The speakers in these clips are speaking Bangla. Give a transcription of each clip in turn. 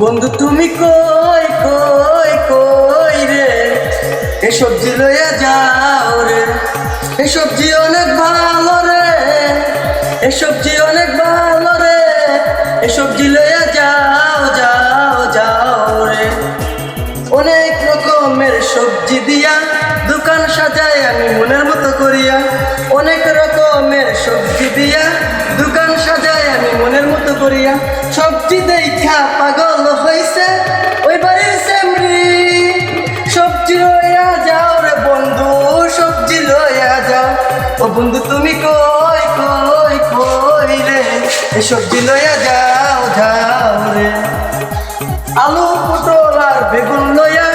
বন্ধু, তুমি কই কই কই রে? এ সবজি লইয়া যাও রে। এ সবজি অনেক ভালো রে। এ সবজি অনেক ভালো রে। এ সবজি লইয়া যাও যাও যাও রে। অনেক রকমের সবজি দিয়া দোকান সাজাই আমি মনের মতো করিয়া। অনেক রকমের সবজি দিয়া দোকান সাজাই আমি মনের মতো করিয়া। সবজি দেখা পাগল হইছে, ওই বাড়ির সেমরি। সবজি লইয়া যাও রে বন্ধু, সবজি লইয়া যাও। ও বন্ধু, তুমি কই কই কই রে? সবজি লইয়া যাও যাও রে। আলু, পটল আর বেগুন লইয়া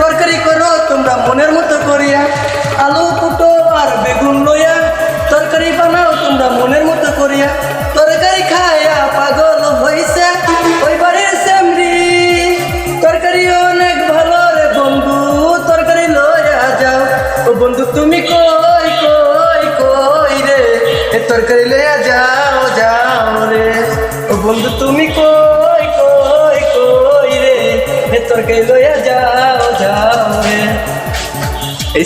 তরকারি করো, তোমরা মনের মতো করিয়া। আলু কই কই কই রে? এ তরকারি লইয়া যাও যাও রে। ও বন্ধু, তুমি কই কই কই রে? এ তরকারি লইয়া যাও যাও রে। এই